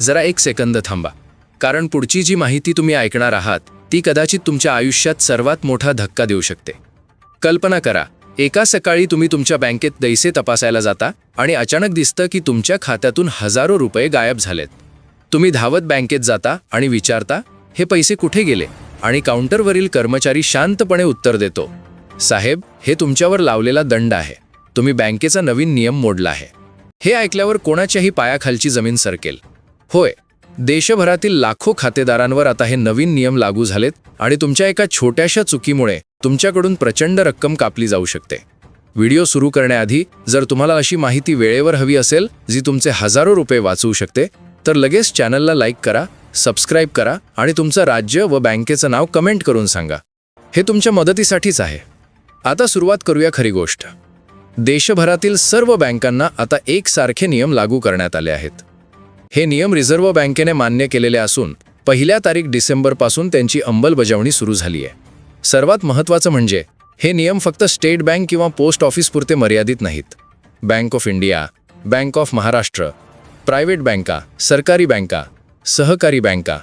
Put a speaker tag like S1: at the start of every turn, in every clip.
S1: जरा एक सेकंद थांबा. कारण पुढची जी माहिती तुम्ही ऐकणार आहात ती कदाचित तुमच्या आयुष्यात सर्वात मोठा धक्का देऊ शकते. कल्पना करा एका सकाळी तुम्ही तुमच्या बँकेत दैसे तपासायला जाता आणि अचानक दिसतं की तुमच्या खात्यातून हजारो रुपये गायब झालेत. तुम्ही धावत बँकेत जाता आणि विचारता हे पैसे कुठे गेले? आणि काउंटरवरील कर्मचारी शांतपणे उत्तर देतो साहेब हे तुमच्यावर लावलेला दंड आहे. तुम्ही बँकेचा नवीन नियम मोडला आहे. हे ऐकल्यावर कोणाच्याही पायाखालची जमीन सरकेल. होय देशभरातील लाखो खातेदारांवर आता हे नवीन नियम लागू झालेत आणि तुमच्या एका छोट्याशा चुकीमुळे तुमच्याकडून प्रचंड रक्कम कापली जाऊ शकते. व्हिडिओ सुरू करण्याआधी जर तुम्हाला अशी माहिती वेळेवर हवी असेल जी तुमचे हजारो रुपये वाचवू शकते तर लगेच चॅनलला लाईक करा सबस्क्राईब करा आणि तुमचं राज्य व बँकेचं नाव कमेंट करून सांगा. हे तुमच्या मदतीसाठीच आहे. आता सुरुवात करूया खरी गोष्ट. देशभरातील सर्व बँकांना आता एकसारखे नियम लागू करण्यात आले आहेत. हे नियम रिझर्व्ह बँकेने मान्य केलेले असून पहिल्या तारीख डिसेंबरपासून त्यांची अंमलबजावणी सुरू झाली आहे. सर्वात महत्त्वाचं म्हणजे हे नियम फक्त स्टेट बँक किंवा पोस्ट ऑफिसपुरते मर्यादित नाहीत. Bank of India bank of Maharashtra private बँका सरकारी बँका सहकारी बँका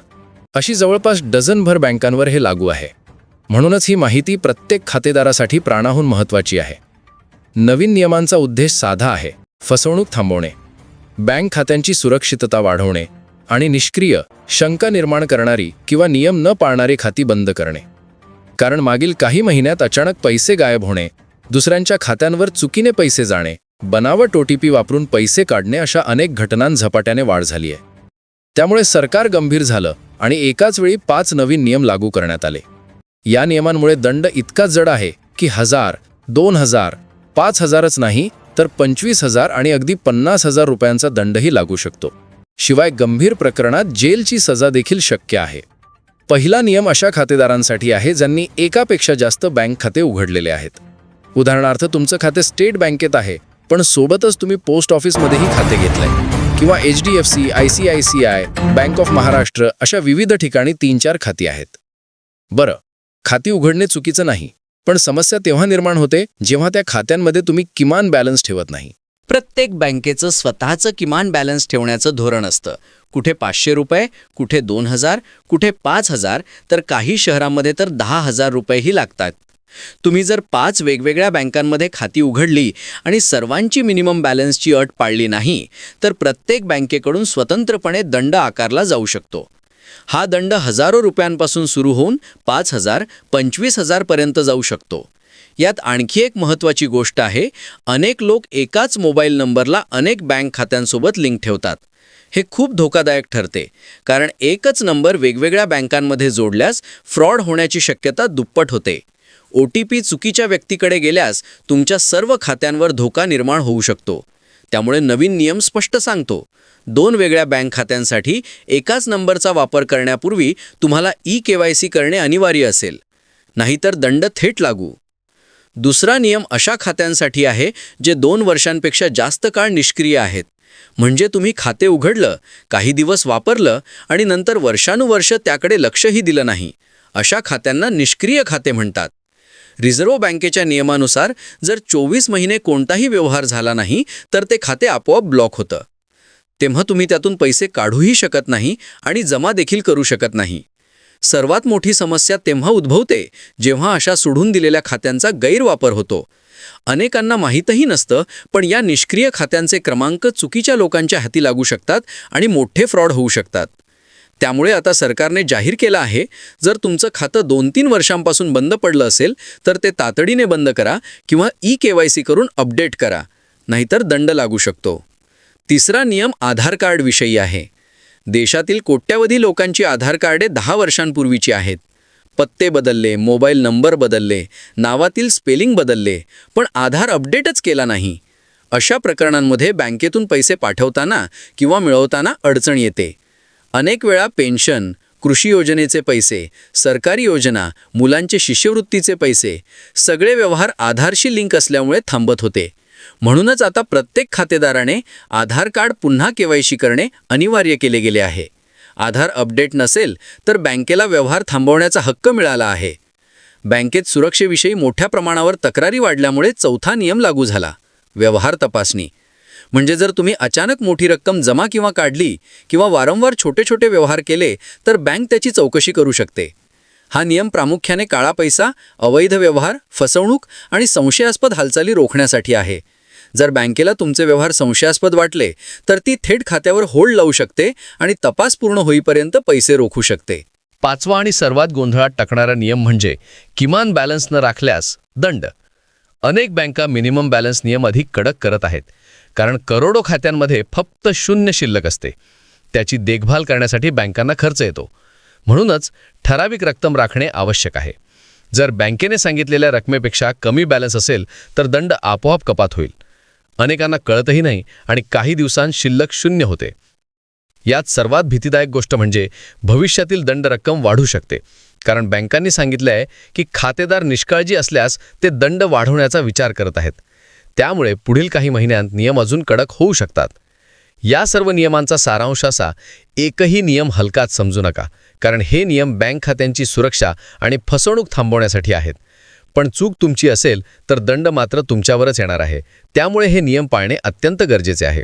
S1: अशी जवळपास डझनभर बँकांवर हे लागू आहे. म्हणूनच ही माहिती प्रत्येक खातेदारासाठी प्राणाहून महत्त्वाची आहे. नवीन नियमांचा उद्देश साधा आहे. फसवणूक थांबवणे. बँक खात्यांची सुरक्षितता वाढवणे आणि निष्क्रिय शंका निर्माण करणारी किंवा नियम न पाळणारी खाती बंद करणे. कारण मागील काही महिन्यात अचानक पैसे गायब होणे दुसऱ्यांच्या खात्यांवर चुकीने पैसे जाणे बनावट ओटीपी वापरून पैसे काढणे अशा अनेक घटनां झपाट्याने वाढ झाली आहे. त्यामुळे सरकार गंभीर झालं आणि एकाच वेळी पाच नवीन नियम लागू करण्यात आले. या नियमांमुळे दंड इतका जड आहे की हजार दोन हजार पाच हजारच नाही तर पंचवीस हजार आणि अगदी पन्नास हजार रुपयांचा दंडही लागू शकतो. शिवाय गंभीर प्रकरणात जेलची सजा देखील शक्य आहे. पहिला नियम अशा खातेदारांसाठी आहे ज्यांनी एकापेक्षा जास्त बँक खाते उघडलेले आहेत. उदाहरणार्थ तुमचं खाते स्टेट बँकेत आहे पण सोबतच तुम्ही पोस्ट ऑफिसमध्येही खाते घेतलंय. किंवा H D F C I C I C I bank of Maharashtra अशा विविध ठिकाणी तीन चार खाती आहेत. बरं खाती उघडणे चुकीचं नाही. पण समस्या तेव्हा निर्माण होते जेव्हा त्या खात्यांमध्ये तुम्ही किमान बॅलन्स ठेवत नाही.
S2: प्रत्येक बँकेचं स्वतःचं किमान बॅलन्स ठेवण्याचं धोरण असतं. कुठे पाचशे रुपये कुठे दोन हजार कुठे पाच हजार तर काही शहरांमध्ये तर दहा हजार रुपयेही लागतात. तुम्ही जर पाच वेगवेगळ्या बँकांमध्ये खाती उघडली आणि सर्वांची मिनिमम बॅलन्सची अट पाळली नाही तर प्रत्येक बँकेकडून स्वतंत्रपणे दंड आकारला जाऊ शकतो. हा दंड हजारो रुपयांपासून सुरू होऊन पाच हजार पंचवीस हजारपर्यंत जाऊ शकतो. यात आणखी एक महत्त्वाची गोष्ट आहे अनेक लोक एकाच मोबाईल नंबरला अनेक बँक खात्यांसोबत लिंक ठेवतात. हे खूप धोकादायक ठरते कारण एकच नंबर वेगवेगळ्या बँकांमध्ये जोडल्यास फ्रॉड होण्याची शक्यता दुप्पट होते. ओ टी पी चुकीच्या व्यक्तीकडे गेल्यास तुमच्या सर्व खात्यांवर धोका निर्माण होऊ शकतो. त्यामुळे नवीन नियम स्पष्ट सांगतो. दोन वेगळ्या बँक खात्यांसाठी एकाच नंबरचा वापर करण्यापूर्वी तुम्हाला ई के वाय सी करणे अनिवार्य असेल. नाहीतर दंड थेट लागू. दुसरा नियम अशा खात्यांसाठी आहे जे दोन वर्षांपेक्षा जास्त काळ निष्क्रिय आहेत. म्हणजे तुम्ही खाते उघडलं काही दिवस वापरलं आणि नंतर वर्षानुवर्ष त्याकडे लक्षही दिलं नाही. अशा खात्यांना निष्क्रिय खाते म्हणतात. रिझर्व्ह बँकेच्या नियमानुसार जर चोवीस महिने कोणताही व्यवहार झाला नाही तर ते खाते आपोआप ब्लॉक होतं. तेव्हा तुम्ही त्यातून पैसे काढूही शकत नाही आणि जमा देखील करू शकत नाही. सर्वात मोठी समस्या तेव्हा उद्भवते जेव्हा अशा सोडून दिलेल्या खात्यांचा गैरवापर होतो. अनेकांना माहीतही नसतं पण या निष्क्रिय खात्यांचे क्रमांक चुकीच्या लोकांच्या हाती लागू शकतात आणि मोठे फ्रॉड होऊ शकतात. त्यामुळे आता सरकारने जाहीर केलं आहे जर तुमचं खातं दोन तीन वर्षांपासून बंद पडलं असेल तर ते तातडीने बंद करा किंवा ई के वाय सी करून अपडेट करा नाहीतर दंड लागू शकतो. तिसरा नियम आधार कार्डविषयी आहे. देशातील कोट्यावधी लोकांची आधार कार्डे दहा वर्षांपूर्वीची आहेत. पत्ते बदलले मोबाईल नंबर बदलले नावातील स्पेलिंग बदलले पण आधार अपडेटच केला नाही. अशा प्रकरणांमध्ये बँकेतून पैसे पाठवताना किंवा मिळवताना अडचण येते. अनेक वेळा पेन्शन कृषी योजनेचे पैसे सरकारी योजना मुलांचे शिष्यवृत्तीचे पैसे सगळे व्यवहार आधारशी लिंक असल्यामुळे थांबत होते. म्हणूनच आता प्रत्येक खातेदाराने आधार कार्ड पुन्हा केवायसी करणे अनिवार्य केले गेले आहे. आधार अपडेट नसेल तर बँकेला व्यवहार थांबवण्याचा हक्क मिळाला आहे. बँकेत सुरक्षेविषयी मोठ्या प्रमाणावर तक्रारी वाढल्यामुळे चौथा नियम लागू झाला. व्यवहार तपासणी.
S3: म्हणजे जर तुम्ही अचानक मोठी रक्कम जमा किंवा काढली किंवा वारंवार छोटे छोटे व्यवहार केले तर बँक त्याची चौकशी करू शकते. हा नियम प्रामुख्याने काळा पैसा अवैध व्यवहार फसवणूक आणि संशयास्पद हालचाली रोखण्यासाठी आहे. जर बँकेला तुमचे व्यवहार संशयास्पद वाटले तर ती थेट खात्यावर होल्ड लावू शकते आणि तपास पूर्ण होईपर्यंत पैसे रोखू शकते.
S2: पाचवा आणि सर्वात गोंधळात टाकणारा नियम म्हणजे किमान बॅलन्स न राखल्यास दंड. अनेक बँका मिनिमम बॅलन्स नियम अधिक कडक करत आहेत कारण करोडो खात्यांमध्ये फक्त शून्य शिल्लक असते. त्याची देखभाल करण्यासाठी बँकांना खर्च येतो. म्हणूनच ठराविक रक्कम राखणे आवश्यक आहे. जर बँकेने सांगितलेल्या रकमेपेक्षा कमी बॅलन्स असेल तर दंड आपोआप कपात होईल. अनेकांना कळतही नाही आणि काही दिवसांत शिल्लक शून्य होते. यात सर्वात भीतीदायक गोष्ट म्हणजे भविष्यातील दंड रक्कम वाढू शकते. कारण बँकांनी सांगितलं आहे की खातेदार निष्काळजी असल्यास ते दंड वाढवण्याचा विचार करत आहेत. त्यामुळे पुढील काही महिन्यांत नियम अजून कडक होऊ शकतात. या सर्व नियमांचा सारांश असा एकही नियम हलकात समजू नका कारण हे नियम बँक खात्यांची सुरक्षा आणि फसवणूक थांबवण्यासाठी आहेत. पण चूक तुमची असेल तर दंड मात्र तुमच्यावरच येणार आहे. त्यामुळे हे नियम पाळणे अत्यंत गरजेचे आहे.